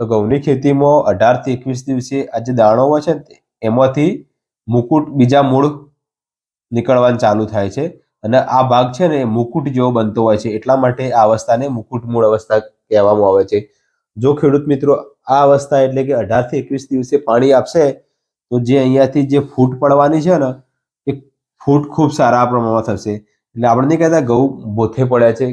તો ઘઉંની ખેતીમાં અઢારથી એકવીસ દિવસે આ જે દાણો હોય છે ને એમાંથી મુકુટ બીજા મૂળ નીકળવાનું ચાલુ થાય છે. અને આ ભાગ છે ને મુકુટ જેવો બનતો હોય છે. એટલા માટે આ અવસ્થાને મુકુટ મૂળ અવસ્થા કહેવામાં આવે છે. જો ખેડૂત મિત્રો, આ અવસ્થા એટલે કે અઢારથી એકવીસ દિવસે પાણી આપશે, તો જે અહીંયાથી જે ફૂટ પડવાની છે ને, એ ફૂટ ખૂબ સારા પ્રમાણમાં થશે. એટલે આપણે નહીં કહેતા ઘઉં બોથે પડ્યા છે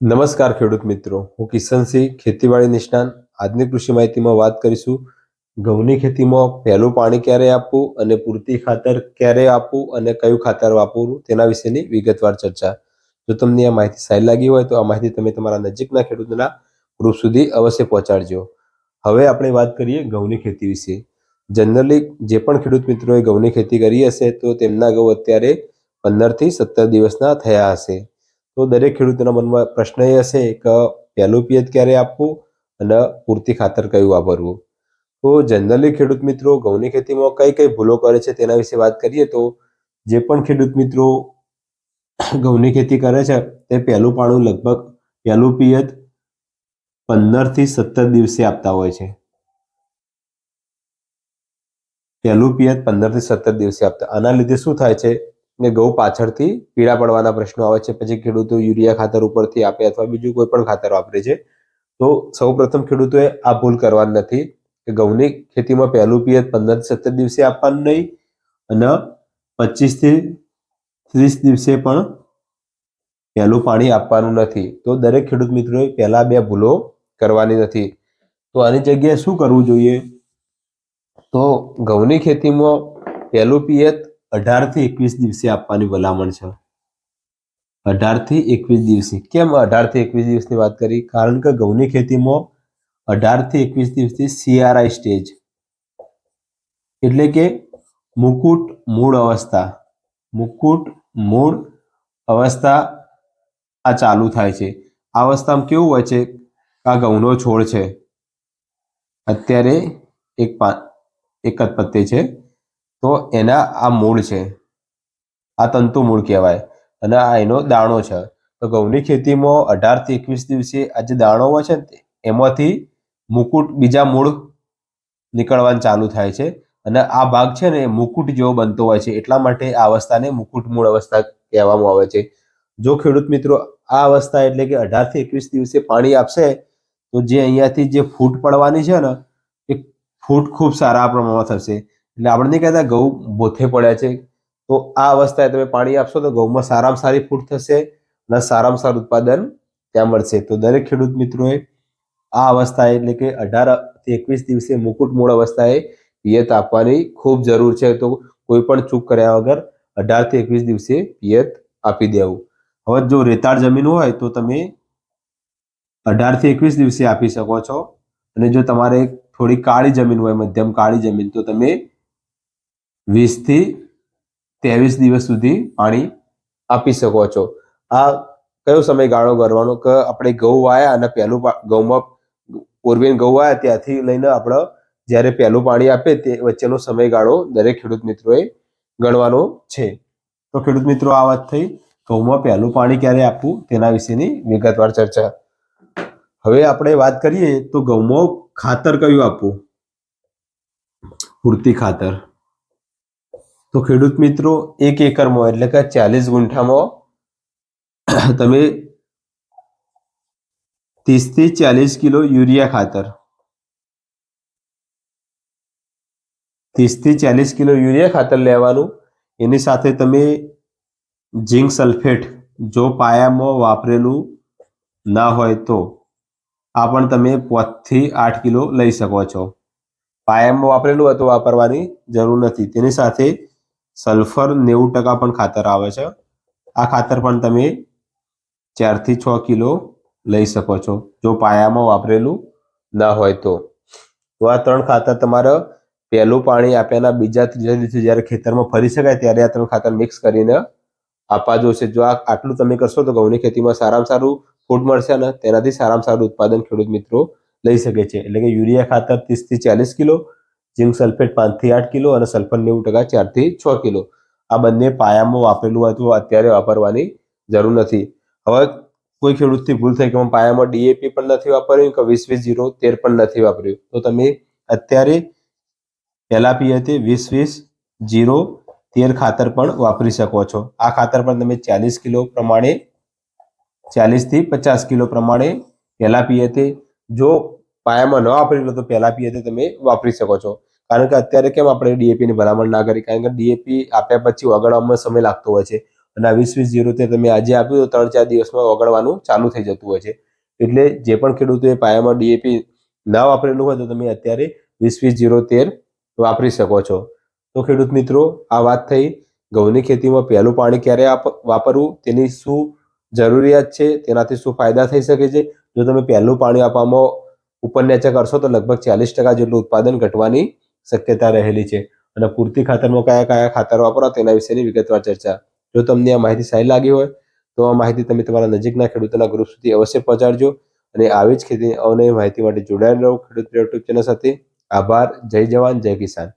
નમસ્કાર ખેડૂત મિત્રો. હું કિશનસિંહ ખેતીવાડી નિષ્ણાંત. આજની કૃષિ માહિતીમાં વાત કરીશું. ઘઉંની ખેતીમાં પહેલું પાણી ક્યારે આપવું અને પૂરતી ખાતર ક્યારે આપવું અને કયું ખાતર વાપરવું તેના વિશેની વિગતવાર ચર્ચા. જો તમને આ માહિતી સારી લાગી હોય તો આ માહિતી તમે તમારા નજીકના ખેડૂતના ગ્રુપ સુધી અવશ્ય પહોંચાડજો. હવે આપણે વાત કરીએ ઘઉંની ખેતી વિશે. જનરલી જે પણ ખેડૂત મિત્રોએ ઘઉંની ખેતી કરી હશે તો તેમના ઘઉં અત્યારે પંદરથી સત્તર દિવસના થયા હશે. તો દરેક ખેડૂતોના મનમાં પ્રશ્ન એ હશે કે પહેલું પિયત ક્યારે આપવું અને પૂરતી ખાતર કયું વાપરવું? તો જનરલી ખેડૂત મિત્રો ઘઉંની ખેતીમાં કઈ કઈ ભૂલો કરે છે તેના વિશે વાત કરીએ તો જે પણ ખેડૂત મિત્રો ઘઉંની ખેતી કરે છે તે પહેલું પાણું લગભગ પહેલું પિયત પંદરથી સત્તર દિવસે આપતા હોય છે. પહેલું પિયત પંદરથી સત્તર દિવસે આપતા આના લીધે શું થાય છે ને ઘઉં પાછળથી પીળા પડવાના પ્રશ્નો આવે છે. પછી ખેડૂતો યુરિયા ખાતર ઉપરથી આપે અથવા બીજું કોઈ પણ ખાતર વાપરે છે. તો સૌ પ્રથમ ખેડૂતોએ આ ભૂલ કરવાની નથી કે ઘઉંની ખેતીમાં પહેલું પિયત પંદર સત્તર દિવસે આપવાનું નહીં અને પચીસથી ત્રીસ દિવસે પણ પહેલું પાણી આપવાનું નથી. તો દરેક ખેડૂત મિત્રોએ પહેલા બે ભૂલો કરવાની નથી. તો આની જગ્યાએ શું કરવું જોઈએ? તો ઘઉંની ખેતીમાં પહેલું પિયત અઢારથી એકવીસ દિવસે આપવાની ભલામણ છે. અઢારથી એકવીસ દિવસે. કેમ અઢારથી એકવીસ દિવસની વાત કરી? કારણ કે ઘઉંની ખેતીમાં અઢારથી એકવીસ દિવસથી સીઆરઆઈ સ્ટેજ એટલે કે મુકુટ મૂળ અવસ્થા. મુકુટ મૂળ અવસ્થા આ ચાલુ થાય છે. આ અવસ્થામાં કેવું હોય છે? આ ઘઉંનો છોડ છે. અત્યારે એક પા એક જ પત્તે છે. તો એના આ મૂળ છે. આ તંતુ મૂળ કહેવાય અને આ એનો દાણો છે. તો ઘઉંની ખેતીમાં અઢારથી એકવીસ દિવસે આ જે દાણો હોય છે ને એમાંથી મુકુટ બીજા મૂળ નીકળવાનું ચાલુ થાય છે. અને આ ભાગ છે ને મુકુટ જેવો બનતો હોય છે. એટલા માટે આ અવસ્થાને મુકુટ મૂળ અવસ્થા કહેવામાં આવે છે. જો ખેડૂત મિત્રો, આ અવસ્થા એટલે કે અઢારથી એકવીસ દિવસે પાણી આપશે, તો જે અહીંયાથી જે ફૂટ પડવાની છે ને, એ ફૂટ ખૂબ સારા પ્રમાણમાં થશે. એટલે આપણે નહીં કહેતા ઘઉં બોથે પડ્યા છે. તો આ અવસ્થાએ તમે પાણી આપશો તો ઘઉંમાં સારામાં સારી ફૂટ થશે અને સારામાં સારું ઉત્પાદન ત્યાં મળશે. તો દરેક ખેડૂત મિત્રોએ આ અવસ્થાએ એટલે કે અઢારથી એકવીસ દિવસે મુકુટ મૂળ અવસ્થાએ પિયત આપવાની ખૂબ જરૂર છે. તો કોઈ પણ ચૂક કર્યા વગર અઢારથી એકવીસ દિવસે પિયત આપી દેવું. હવે જો રેતાળ જમીન હોય તો તમે અઢારથી એકવીસ દિવસે આપી શકો છો. અને જો તમારે થોડી કાળી જમીન હોય, મધ્યમ કાળી જમીન, તો તમે વીસથી ત્રેવીસ દિવસ સુધી પાણી આપી શકો છો. આ કયો સમયગાળો કરવાનો કે આપણે ઘઉં વાયા અને પહેલું ઘઉંમાં પૂર્વીન ઘઉં વાયા ત્યાંથી લઈને આપણે જ્યારે પહેલું પાણી આપે તે વચ્ચેનો સમયગાળો દરેક ખેડૂત મિત્રોએ ગણવાનો છે. તો ખેડૂત મિત્રો, આ વાત થઈ. ઘઉંમાં પહેલું પાણી ક્યારે આપવું તેના વિશેની વિગતવાર ચર્ચા. હવે આપણે વાત કરીએ તો ઘઉંમાં ખાતર કયું આપવું? પૂરતી ખાતર. તો ખેડૂત મિત્રો, એક એકરમાં એટલે કે ચાલીસ ગુંઠામાં તમે ત્રીસથી ચાલીસ કિલો યુરિયા ખાતર ત્રીસથી ચાલીસ કિલો યુરિયા ખાતર લેવાનું. એની સાથે તમે ઝીંક સલ્ફેટ જો પાયામાં વાપરેલું ના હોય તો, આ પણ તમે પાંચથી આઠ કિલો લઈ શકો છો. પાયામાં વાપરેલું હોય તો વાપરવાની જરૂર નથી. તેની સાથે સલ્ફર નેવું ટકા પણ ખાતર આવે છે. આ ખાતર પણ તમે ચારથી છ કિલો લઈ શકો છો, જો પાયામાં વાપરેલું ના હોય તો. તો આ ત્રણ ખાતર તમારે પહેલું પાણી આપ્યાના, બીજા ત્રીજા દિવસે જ્યારે ખેતરમાં ફરી શકાય ત્યારે આ ત્રણ ખાતર મિક્સ કરીને આપવા જોશે જો આ આટલું તમે કરશો તો ઘઉંની ખેતીમાં સારામાં સારું ફૂડ મળશે અને તેનાથી સારામાં સારું ઉત્પાદન ખેડૂત મિત્રો લઈ શકે છે. એટલે કે યુરિયા ખાતર ત્રીસથી ચાલીસ કિલો ઝિંક સલ્ફેટ પાંચથી આઠ કિલો અને સલ્ફર નેવું ટકા ચારથી છ કિલો. આ બંને પાયામાં વાપરેલું હોય તો અત્યારે વાપરવાની જરૂર નથી. હવે કોઈ ખેડૂતથી ભૂલ થઈ કે હું પાયામાં ડીએપી પણ નથી વાપર્યું કે વીસ વીસ જીરો તેર પણ નથી વાપર્યું. તો તમે અત્યારે પહેલા હતી વીસ વીસ જીરો તેર ખાતર પણ વાપરી શકો છો. આ ખાતર પણ તમે ચાલીસ કિલો પ્રમાણે, ચાલીસથી પચાસ કિલો પ્રમાણે પહેલા હતી. જો પાયામાં ન વાપરી લો તો પહેલા હતી તમે વાપરી શકો છો. કારણ કે અત્યારે કેમ આપણે ડીએપીની ભલામણ ના કરી? કારણ કે ડીએપી આપ્યા પછી ઓગળવામાં સમય લાગતો હોય છે. અને આ વીસ વીસ જીરો તમે આજે આપ્યું તો ત્રણ ચાર દિવસમાં ઓગળવાનું ચાલુ થઈ જતું હોય છે. એટલે જે પણ ખેડૂતોએ પાયામાં ડીએપી ના વાપરેલું હોય તો તમે અત્યારે વીસ વીસ જીરો તેર વાપરી શકો છો. તો ખેડૂત મિત્રો, આ વાત થઈ. ઘઉંની ખેતીમાં પહેલું પાણી ક્યારે વાપરવું? તેની શું જરૂરિયાત છે? તેનાથી શું ફાયદા થઈ શકે છે? જો તમે પહેલું પાણી આપવામાં ઉપર નીચે કરશો તો લગભગ ચાલીસ ટકા જેટલું ઉત્પાદન ઘટવાની શક્યતા રહેલી છે. અને પૂરતી ખાતરમાં કયા કયા ખાતર વાપરવા તેના વિશેની વિગતવાર ચર્ચા. જો તમને આ માહિતી સારી લાગી હોય, તો આ માહિતી તમે તમારા નજીકના ખેડૂતોના ગ્રુપ સુધી અવશ્ય પહોંચાડજો. અને આવી જ ખેતી અવનવી માહિતી માટે જોડાયેલ રહો ખેડૂત યુટ્યુબ ચેનલ સાથે. આભાર. જય જવાન, જય કિસાન.